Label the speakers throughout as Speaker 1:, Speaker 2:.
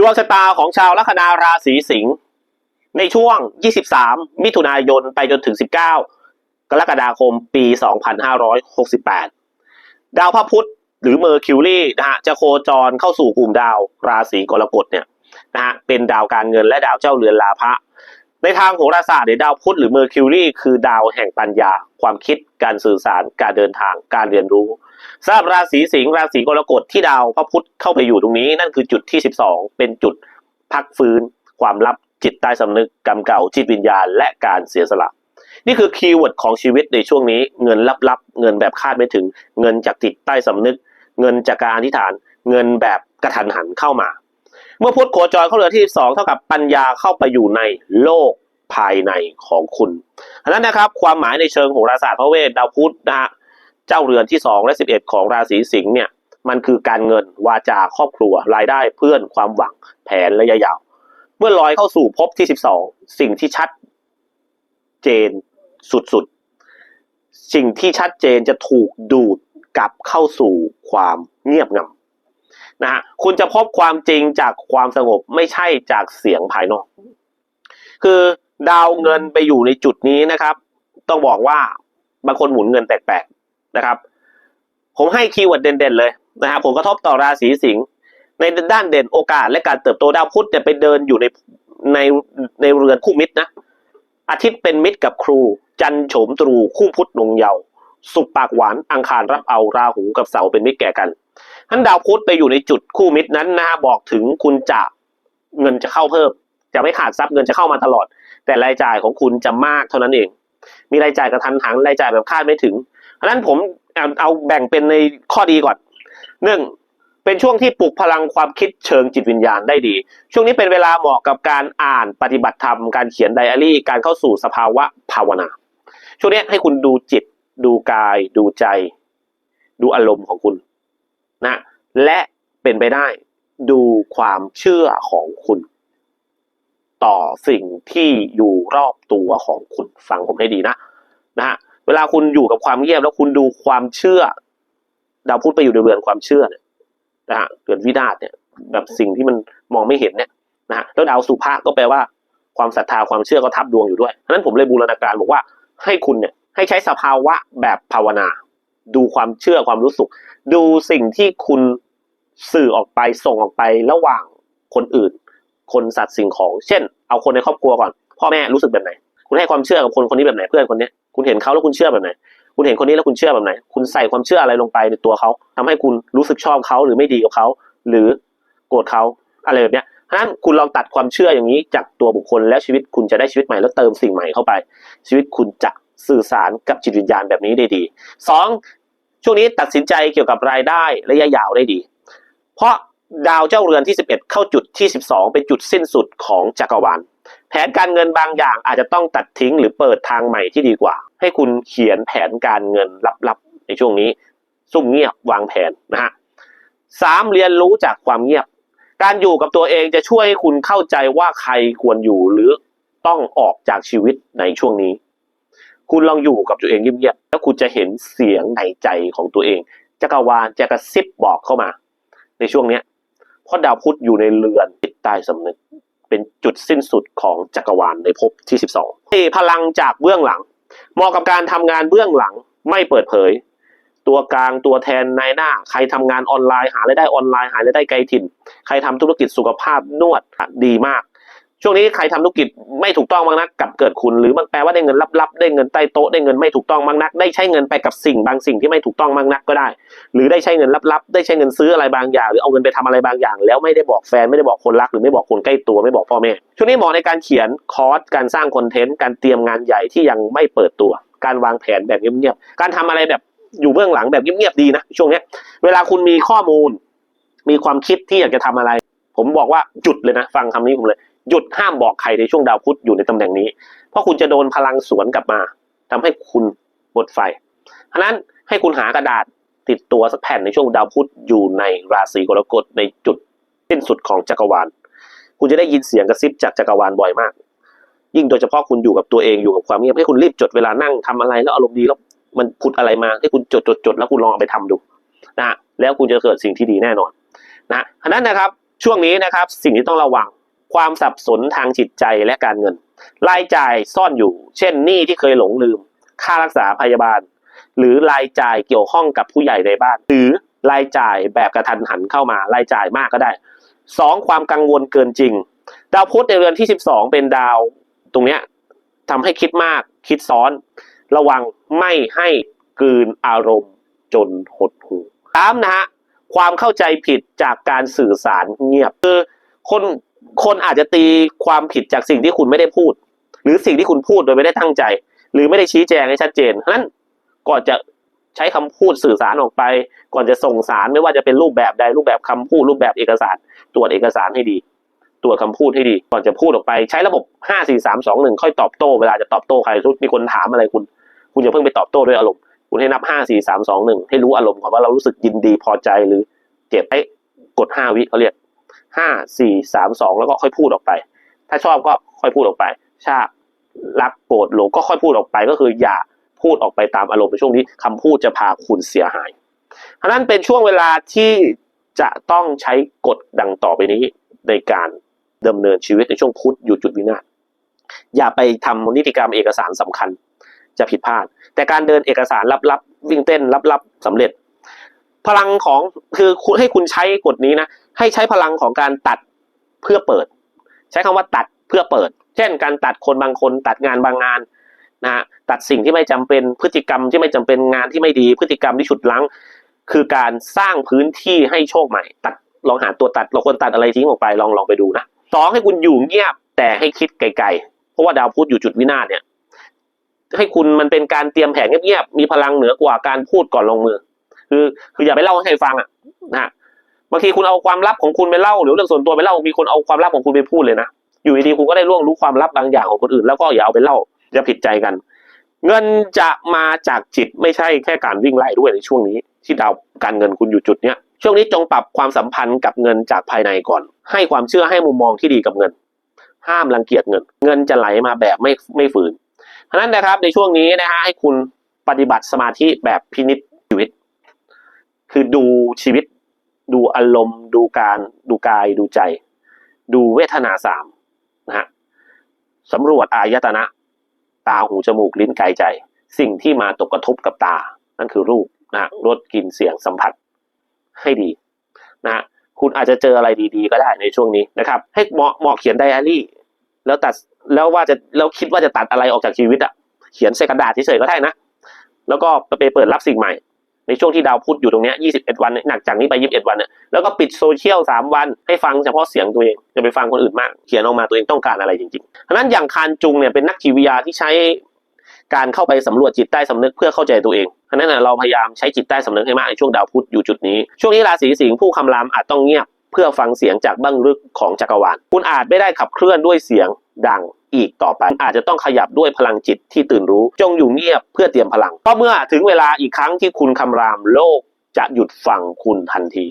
Speaker 1: ดวงชะตาของชาวลัคนาราศีสิงห์ในช่วง 23 มิถุนายนไปจนถึง 19 กรกฎาคมปี 2568 ดาวพระพุธหรือเมอร์คิวรีนะฮะจะโคจรเข้าสู่กลุ่มดาวราศีกรกฎเนี่ยนะฮะเป็นดาวการเงินและดาวเจ้าเรือนลาภะในทางโหราศาสตร์เนี่ยดาวพุธหรือเมอร์คิวรีคือดาวแห่งปัญญา ความคิดการสื่อสารการเดินทางการเรียนรู้ สำหรับราศีสิงห์ราศีกรกฎที่ดาวพระพุธเข้าไปอยู่ตรงนี้ นั่นคือจุดที่ 12 เป็นจุดพักฟื้น ความลับจิตใต้สำนึกกรรมเก่าจิตวิญญาณ และการเสียสละ นี่คือคีย์เวิร์ดของชีวิตในช่วงนี้เงินลับๆ เงินแบบคาดไม่ถึง เงินจากจิตใต้สำนึก เงินจากการอธิษฐาน เงินแบบกระทันหันเข้ามา เมื่อพุทธโคจรเข้าเรือนที่ 12 เท่ากับปัญญาเข้าไปอยู่ในโลกภายในของคุณฉะนั้นนะครับความหมายในเชิงโหราศาสตร์พระเวทดาวพุธนะฮะ เจ้าเรือนที่2และ11 ของราศีสิงห์เนี่ยมันคือการเงินวาจาครอบครัว รายได้เพื่อนความหวังแผนระยะยาว เมื่อลอยเข้าสู่ภพที่ 12 สิ่งที่ชัดเจนสุดๆ สิ่งที่ชัดเจนจะถูกดูดกลับเข้าสู่ความเงียบงันนะฮะคุณจะพบความจริงจากความสงบไม่ใช่จากเสียงภายนอก คือดาวเงินไปอยู่ในจุดนี้นะครับ ต้องบอกว่าบางคนหมุนเงินแปลกๆ นะครับ ผมให้คีย์เวิร์ดเด่นๆเลยนะครับผมกระทบต่อราศีสิงห์ในด้านเด่นโอกาสและการเติบโตดาวพุธจะไปเดินอยู่ในในในเรือนคู่มิตรนะอาทิตย์เป็นมิตรกับครู จันโฉมตรูคู่พุธนงเยาสุกปากหวานอังคารรับเอาราหูกับเสาเป็นมิตรแก่กันท่านดาวพุธไปอยู่ในจุดคู่มิตรนั้นนะฮะบอกถึงคุณจะเงินจะเข้าเพิ่ม จะไม่ขาดทรัพย์เงินจะเข้ามาตลอด แต่รายจ่ายของคุณจะมากเท่านั้นเอง มีรายจ่ายกระทันหันรายจ่ายแบบคาดไม่ถึง เพราะฉะนั้นผมเอาเอาแบ่งเป็นในข้อดีก่อนหนึ่งเป็นช่วงที่ปลุกพลังความคิดเชิงจิตวิญญาณได้ดี ช่วงนี้เป็นเวลาเหมาะกับการอ่านปฏิบัติธรรม การเขียนไดอารี่ การเข้าสู่สภาวะภาวนา ช่วงนี้ให้คุณดูจิต ดูกาย ดูใจ ดูอารมณ์ของคุณนะและเป็นไปได้ดูความเชื่อของคุณ ต่อสิ่งที่อยู่รอบตัวของคุณฟังผมให้ดีนะนะฮะ เวลาคุณอยู่กับความเงียบแล้วคุณดูความเชื่อ ดาวพุธไปอยู่ในเรือนความเชื่อเนี่ยนะฮะเรือนวินาศเนี่ยแบบสิ่งที่มันมองไม่เห็นเนี่ยนะฮะแล้วดาวสุภาก็แปลว่าความศรัทธาความเชื่อก็ทับดวงอยู่ด้วยเพราะฉะนั้นผมเลยบูรณาการบอกว่าให้คุณเนี่ยให้ใช้สภาวะแบบภาวนา ดูความเชื่อความรู้สึก ดูสิ่งที่คุณสื่อออกไปส่งออกไประหว่างคนอื่น คนสัตว์สิ่งของ เช่น เอาคนในครอบครัวก่อน พ่อแม่รู้สึกแบบไหน คุณให้ความเชื่อกับคนคนนี้แบบไหนเพื่อนคนนี้ คุณเห็นเขาแล้วคุณเชื่อแบบไหน คุณเห็นคนนี้แล้วคุณเชื่อแบบไหน คุณใส่ความเชื่ออะไรลงไปในตัวเขาทำให้คุณรู้สึกชอบเขาหรือไม่ดีกับเขา หรือโกรธเขาอะไรแบบเนี้ยฉะนั้นคุณลองตัดความเชื่ออย่างนี้จากตัวบุคคลแล้วชีวิตคุณจะได้ชีวิตใหม่แล้วเติมสิ่งใหม่เข้าไป ชีวิตคุณจะสื่อสารกับจิตวิญญาณแบบนี้ได้ดีสองช่วงนี้ตัดสินใจเกี่ยวกับรายได้ระยะยาวได้ดี เพราะดาวเจ้าเรือนที่ 11 เข้าจุดที่ 12 เป็นจุดสิ้นสุดของจักรวาล แผนการเงินบางอย่างอาจจะต้องตัดทิ้งหรือเปิดทางใหม่ที่ดีกว่า ให้คุณเขียนแผนการเงินลับๆ ในช่วงนี้ ซุ่มเงียบวางแผนนะฮะสามเรียนรู้จากความเงียบ การอยู่กับตัวเองจะช่วยให้คุณเข้าใจว่าใครควรอยู่หรือต้องออกจากชีวิตในช่วงนี้ คุณลองอยู่กับตัวเองเงียบๆแล้วคุณจะเห็นเสียงในใจของตัวเองจักรวาลจะกระซิบบอกเข้ามา ในช่วงเนี้ยเพราะดาวพุธอยู่ในเรือนจิตใต้สำนึก เป็นจุดสิ้นสุดของจักรวาลในภพที่ 12ที่พลังจากเบื้องหลังเหมาะกับการทำงานเบื้องหลังไม่เปิดเผย ตัวกลางตัวแทนนายหน้า ใครทำงานออนไลน์หารายได้ออนไลน์หารายได้ไกลถิ่น ใครทำธุรกิจสุขภาพนวดดีมาก ช่วงนี้ใครทำธุรกิจไม่ถูกต้องมากนักกลับเกิดคุณ หรือมันแปลว่าได้เงินลับๆได้เงินใต้โต๊ะได้เงินไม่ถูกต้องมากนัก ได้ใช้เงินไปกับสิ่งบางสิ่งที่ไม่ถูกต้องมากนักก็ได้ หรือได้ใช้เงินลับๆได้ใช้เงินซื้ออะไรบางอย่าง หรือเอาเงินไปทำอะไรบางอย่าง แล้วไม่ได้บอกแฟนไม่ได้บอกคนรักหรือไม่บอกคนใกล้ตัวไม่บอกพ่อแม่ช่วงนี้เหมาะในการเขียนคอร์สการสร้างคอนเทนต์การเตรียมงานใหญ่ที่ยังไม่เปิดตัว การวางแผนแบบเงียบๆการทำอะไรแบบอยู่เบื้องหลังแบบเงียบๆดีนะช่วงนี้เวลาคุณมีข้อมูล มีความคิดที่อยากจะทำอะไร ผมบอกว่าหยุดเลยนะ ฟังคำนี้ผมเลย หยุดห้ามบอกใครในช่วงดาวพุธอยู่ในตำแหน่งนี้ เพราะคุณจะโดนพลังสวนกลับมาทำให้คุณหมดไฟฉะนั้นให้คุณหากระดาษติดตัวสักแผ่นในช่วงดาวพุธอยู่ในราศีกรกฎในจุดสิ้นสุดของจักรวาล คุณจะได้ยินเสียงกระซิบจากจักรวาลบ่อยมาก ยิ่งโดยเฉพาะคุณอยู่กับตัวเองอยู่กับความเงียบให้คุณรีบจดเวลานั่งทำอะไรแล้วอารมณ์ดีแล้วมันผุดอะไรมาให้คุณจดจดจดแล้วคุณลองเอาไปทำดูนะฮะแล้วคุณจะเกิดสิ่งที่ดีแน่นอนนะฉะนั้นนะครับช่วงนี้นะครับสิ่งที่ต้องระวัง ความสับสนทางจิตใจและการเงิน รายจ่ายซ่อนอยู่ เช่นหนี้ที่เคยหลงลืม ค่ารักษาพยาบาล หรือรายจ่ายเกี่ยวข้องกับผู้ใหญ่ในบ้าน หรือรายจ่ายแบบกระทันหันเข้ามารายจ่ายมากก็ได้สองความกังวลเกินจริง ดาวพุธในเรือนที่ 12 เป็นดาวตรงเนี้ยทำให้คิดมากคิดซ้อน ระวังไม่ให้กลืนอารมณ์จนหดหู่สามนะฮะความเข้าใจผิดจากการสื่อสารเงียบคือคน คนอาจจะตีความผิดจากสิ่งที่คุณไม่ได้พูด หรือสิ่งที่คุณพูดโดยไม่ได้ตั้งใจ หรือไม่ได้ชี้แจงให้ชัดเจนเพราะฉะนั้นก่อนจะใช้คำพูดสื่อสารออกไป ก่อนจะส่งสารไม่ว่าจะเป็นรูปแบบใดรูปแบบคำพูดรูปแบบเอกสาร ตรวจเอกสารให้ดี ตรวจคำพูดให้ดี ก่อนจะพูดออกไป ใช้ระบบห้าสี่สามสองหนึ่งค่อยตอบโต้เวลาจะตอบโต้ใครทุกมีคนถามอะไรคุณ คุณอย่าเพิ่งไปตอบโต้ด้วยอารมณ์คุณให้นับห้าสี่สามสองหนึ่งให้รู้อารมณ์ก่อนว่าเรารู้สึกยินดีพอใจหรือเจ็บไอ้กดห้าวิเขาเรียก ห้าสี่สามสองแล้วก็ค่อยพูดออกไป ถ้าชอบก็ค่อยพูดออกไป ชารักโกรธหลงก็ค่อยพูดออกไปก็คืออย่าพูดออกไปตามอารมณ์ในช่วงนี้คำพูดจะพาคุณเสียหายเพราะนั้นเป็นช่วงเวลาที่จะต้องใช้กฎดังต่อไปนี้ในการดำเนินชีวิตในช่วงพุธอยู่จุดวินาศอย่าไปทำนิติกรรมเอกสารสำคัญ จะผิดพลาด แต่การเดินเอกสารลับๆวิ่งเต้นลับๆสำเร็จ พลังของคือคุณให้คุณใช้กฎนี้นะให้ใช้พลังของการตัดเพื่อเปิด ใช้คำว่าตัดเพื่อเปิด เช่น การตัดคนบางคน ตัดงานบางงานนะฮะตัดสิ่งที่ไม่จำเป็นพฤติกรรมที่ไม่จำเป็นงานที่ไม่ดีพฤติกรรมที่ฉุดลั้ง คือการสร้างพื้นที่ให้โชคใหม่ ตัดลองหาตัวตัดเราควรตัดอะไรทิ้งออกไปลองลองไปดูนะสองให้คุณอยู่เงียบแต่ให้คิดไกลๆเพราะว่าดาวพุธอยู่จุดวินาศเนี่ยให้คุณมันเป็นการเตรียมแผนเงียบๆมีพลังเหนือกว่าการพูดก่อนลงมือ คือ คืออย่าไปเล่าให้ใครฟังอะนะบางทีคุณเอาความลับของคุณไปเล่า หรือเรื่องส่วนตัวไปเล่ามีคนเอาความลับของคุณไปพูดเลยนะอยู่ดีๆคุณก็ได้ร่วงรู้ความลับบางอย่างของคนอื่น แล้วก็อย่าเอาไปเล่าจะผิดใจกัน เงินจะมาจากจิตไม่ใช่แค่การวิ่งไล่ด้วยในช่วงนี้ ที่ดาวการเงินคุณอยู่จุดเนี้ยช่วงนี้จงปรับความสัมพันธ์กับเงินจากภายในก่อน ให้ความเชื่อให้มุมมองที่ดีกับเงิน ห้ามรังเกียจเงิน เงินจะไหลมาแบบไม่ไม่ฝืนเพราะนั้นนะครับในช่วงนี้นะฮะให้คุณปฏิบัติสมาธิแบบพินิจชีวิต คือดูชีวิต ดูอารมณ์ ดูการดูกายดูใจ ดูเวทนาสามนะฮะสำรวจอายตนะ ตาหูจมูกลิ้นกายใจ สิ่งที่มาตกกระทบกับตา นั่นคือรูปนะรสกลิ่นเสียงสัมผัสให้ดีนะฮะคุณอาจจะเจออะไรดีๆ ก็ได้ในช่วงนี้นะครับ ให้เหมาะเหมาะเขียนไดอารี่ แล้วตัดแล้วว่าจะแล้วคิดว่าจะตัดอะไรออกจากชีวิตอะเขียนใส่กระดาษเฉยๆก็ได้นะ แล้วก็ไปเปิดรับสิ่งใหม่ ในช่วงที่ดาวพุธอยู่ตรงเนี้ย21วันเนี่ยหนักจากนี้ไป 21 วันเนี่ยแล้วก็ปิดโซเชียล 3 วัน ให้ฟังเฉพาะเสียงตัวเองจะไปฟังคนอื่นมากเขียนออกมาตัวเองต้องการอะไรจริงๆเพราะฉะนั้นอย่างคานจุงเนี่ยเป็นนักจิตวิทยาที่ใช้การเข้าไปสำรวจจิตใต้สำนึกเพื่อเข้าใจตัวเองเพราะฉะนั้นเราพยายามใช้จิตใต้สำนึกให้มากในช่วงดาวพุธอยู่จุดนี้ ช่วงนี้ราศีสิงห์ผู้คำรามอาจต้องเงียบเพื่อฟังเสียงจากบ้างลึกของจักรวาล คุณอาจไม่ได้ขับเคลื่อนด้วยเสียงดัง อีกต่อไป อาจจะต้องขยับด้วยพลังจิตที่ตื่นรู้ จงอยู่เงียบเพื่อเตรียมพลังเพราะเมื่อถึงเวลาอีกครั้งที่คุณคำรามโลกจะหยุดฟังคุณทันที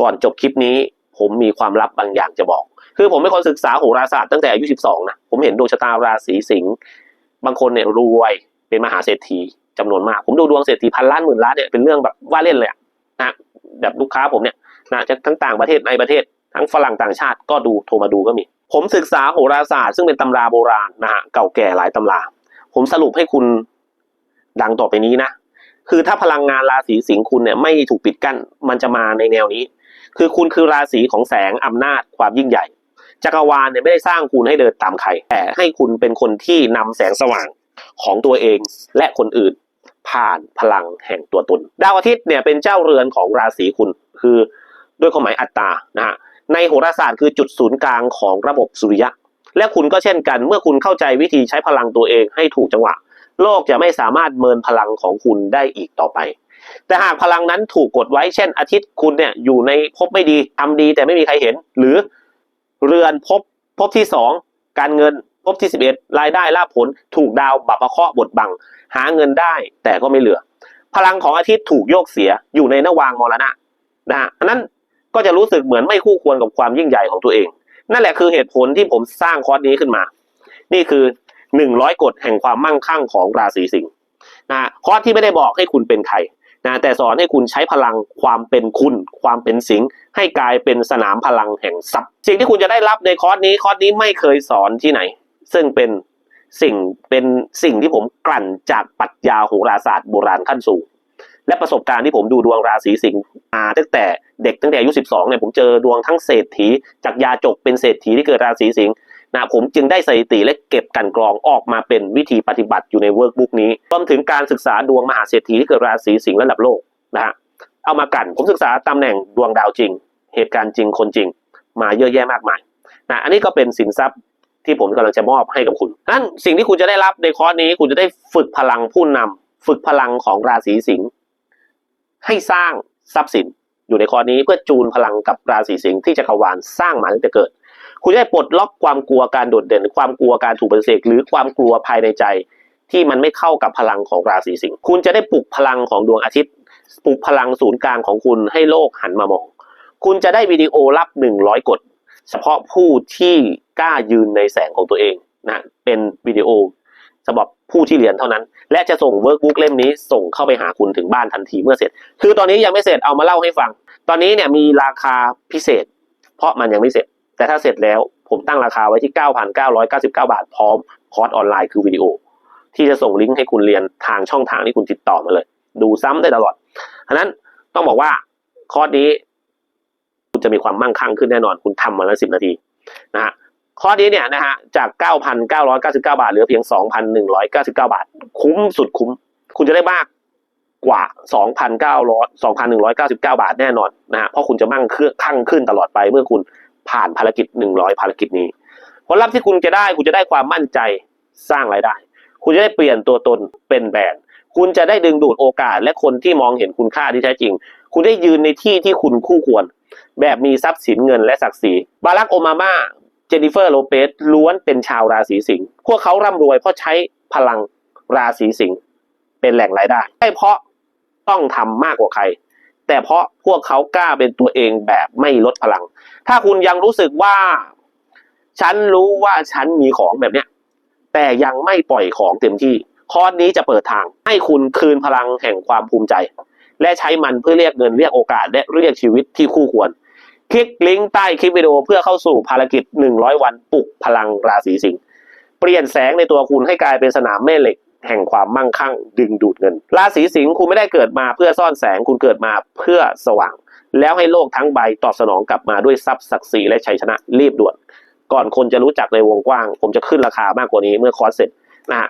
Speaker 1: ก่อนจบคลิปนี้ผมมีความลับบางอย่างจะบอก คือผมเป็นคนศึกษาโหราศาสตร์ตั้งแต่อายุ 12 นะ ผมเห็นดวงชะตาราศีสิงห์บางคนเนี่ยรวยเป็นมหาเศรษฐีจำนวนมาก ผมดูดวงเศรษฐีพันล้านหมื่นล้านเนี่ยเป็นเรื่องแบบว่าเล่นเลยนะแบบลูกค้าผมเนี่ยนะจะทั้งต่างประเทศในประเทศทั้งฝรั่งต่างชาติก็ดูโทรมาดูก็มี ผมศึกษาโหราศาสตร์ซึ่งเป็นตำราโบราณนะฮะเก่าแก่หลายตำรา ผมสรุปให้คุณดังต่อไปนี้นะ คือถ้าพลังงานราศีสิงห์คุณเนี่ยไม่ถูกปิดกั้นมันจะมาในแนวนี้ คือคุณคือราศีของแสงอำนาจความยิ่งใหญ่ จักรวาลเนี่ยไม่ได้สร้างคุณให้เดินตามใคร แต่ให้คุณเป็นคนที่นำแสงสว่างของตัวเองและคนอื่น ผ่านพลังแห่งตัวตน ดาวอาทิตย์เนี่ยเป็นเจ้าเรือนของราศีคุณ คือด้วยความหมายอัตตานะฮะ ในโหราศาสตร์คือจุดศูนย์กลางของระบบสุริยะ และคุณก็เช่นกัน เมื่อคุณเข้าใจวิธีใช้พลังตัวเองให้ถูกจังหวะ โลกจะไม่สามารถเมินพลังของคุณได้อีกต่อไป แต่หากพลังนั้นถูกกดไว้เช่น อาทิตย์คุณเนี่ยอยู่ในภพไม่ดีทำดีแต่ไม่มีใครเห็น หรือเรือนภพภพที่สองการเงินภพที่สิบเอ็ดรายได้ลาภผลถูกดาวบัพเคราะห์บดบัง หาเงินได้แต่ก็ไม่เหลือ พลังของอาทิตย์ถูกโยกเสียอยู่ในนวางมรณะนะฮะอันนั้น ก็จะรู้สึกเหมือนไม่คู่ควรกับความยิ่งใหญ่ของตัวเอง นั่นแหละคือเหตุผลที่ผมสร้างคอร์สนี้ขึ้นมา นี่คือหนึ่งร้อยกฎแห่งความมั่งคั่งของราศีสิงห์นะฮะคอร์สที่ไม่ได้บอกให้คุณเป็นใครนะแต่สอนให้คุณใช้พลังความเป็นคุณ ความเป็นสิงห์ให้กลายเป็นสนามพลังแห่งทรัพย์ สิ่งที่คุณจะได้รับในคอร์สนี้คอร์สนี้ไม่เคยสอนที่ไหน ซึ่งเป็นสิ่งเป็นสิ่งที่ผมกลั่นจากปรัชญาโหราศาสตร์โบราณขั้นสูง และประสบการณ์ที่ผมดูดวงราศีสิงห์มาตั้งแต่เด็กตั้งแต่อายุ 12เนี่ยผมเจอดวงทั้งเศรษฐี จากยาจกเป็นเศรษฐีที่เกิดราศีสิงห์นะผมจึงได้สถิติและเก็บกันกรองออกมาเป็นวิธีปฏิบัติอยู่ในเวิร์กบุ๊กนี้รวมถึงการศึกษาดวงมหาเศรษฐีที่เกิดราศีสิงห์ระดับโลกนะฮะเอามากันผมศึกษาตำแหน่งดวงดาวจริง เหตุการณ์จริงคนจริง มาเยอะแยะมากมายนะอันนี้ก็เป็นสินทรัพย์ที่ผมกำลังจะมอบให้กับคุณนั่นสิ่งที่คุณจะได้รับในคอร์สนี้คุณจะได้ฝึกพลังผู้นำฝึกพลังของราศีสิงห์ ให้สร้างทรัพย์สินอยู่ในคอนี้เพื่อจูนพลังกับราศีสิงห์ที่จักรวาลสร้างมาตั้งแต่เกิด คุณจะได้ปลดล็อกความกลัวการโดดเด่น ความกลัวการถูกปฏิเสธหรือความกลัวภายในใจ ที่มันไม่เข้ากับพลังของราศีสิงห์คุณจะได้ปลุกพลังของดวงอาทิตย์ ปลุกพลังศูนย์กลางของคุณให้โลกหันมามอง คุณจะได้วิดีโอลับ100กฎเฉพาะผู้ที่กล้ายืนในแสงของตัวเองนะเป็นวิดีโอสำหรับ ผู้ที่เรียนเท่านั้น และจะส่งเวิร์กบุ๊กเล่มนี้ส่งเข้าไปหาคุณถึงบ้านทันทีเมื่อเสร็จ คือตอนนี้ยังไม่เสร็จเอามาเล่าให้ฟัง ตอนนี้เนี่ยมีราคาพิเศษ เพราะมันยังไม่เสร็จ แต่ถ้าเสร็จแล้วผมตั้งราคาไว้ที่ 9,999 บาทพร้อมคอร์สออนไลน์คือวิดีโอ ที่จะส่งลิงก์ให้คุณเรียนทางช่องทางที่คุณติดต่อมาเลย ดูซ้ำได้ตลอดฉะนั้นต้องบอกว่าคอร์สนี้ คุณจะมีความมั่งคั่งขึ้นแน่นอนคุณทำมาแล้วสิบนาทีนะฮะ ข้อนี้เนี่ยนะฮะจาก 9,999 บาท เหลือเพียง 2,199 บาท คุ้มสุดคุ้ม คุณจะได้มากกว่า 2,900 2,199 บาทแน่นอนนะฮะเพราะคุณจะมั่งเครื่องคั่งขึ้นตลอดไปเมื่อคุณผ่านภารกิจ 100 ภารกิจนี้ผลลัพธ์ที่คุณจะได้คุณจะได้ความมั่นใจสร้างรายได้ คุณจะได้เปลี่ยนตัวตนเป็นแบรนด์คุณจะได้ดึงดูดโอกาสและคนที่มองเห็นคุณค่าที่แท้จริง คุณได้ยืนในที่ที่คุณคู่ควร แบบมีทรัพย์สินเงินและศักดิ์ศรี บารักโอบามา เจนนิเฟอร์โลเปสล้วนเป็นชาวราศีสิงห์พวกเขาร่ำรวยเพราะใช้พลังราศีสิงห์เป็นแหล่งรายได้ไม่เพราะต้องทำมากกว่าใคร แต่เพราะพวกเขากล้าเป็นตัวเองแบบไม่ลดพลัง ถ้าคุณยังรู้สึกว่า ฉันรู้ว่าฉันมีของแบบเนี้ยแต่ยังไม่ปล่อยของเต็มที่คอร์สนี้จะเปิดทาง ให้คุณคืนพลังแห่งความภูมิใจ และใช้มันเพื่อเรียกเงินเรียกโอกาสและเรียกชีวิตที่คู่ควร คลิกลิงก์ใต้คลิปวิดีโอเพื่อเข้าสู่ภารกิจ 100 วันปลุกพลังราศีสิงห์เปลี่ยนแสงในตัวคุณให้กลายเป็นสนามแม่เหล็ก แห่งความมั่งคั่ง ดึงดูดเงิน ราศีสิงห์คุณไม่ได้เกิดมาเพื่อซ่อนแสงคุณเกิดมาเพื่อสว่าง แล้วให้โลกทั้งใบตอบสนองกลับมาด้วยทรัพย์ศักดิ์ศรีและชัยชนะรีบด่วน ก่อนคนจะรู้จักในวงกว้าง ผมจะขึ้นราคามากกว่านี้เมื่อคอร์สเสร็จนะฮะ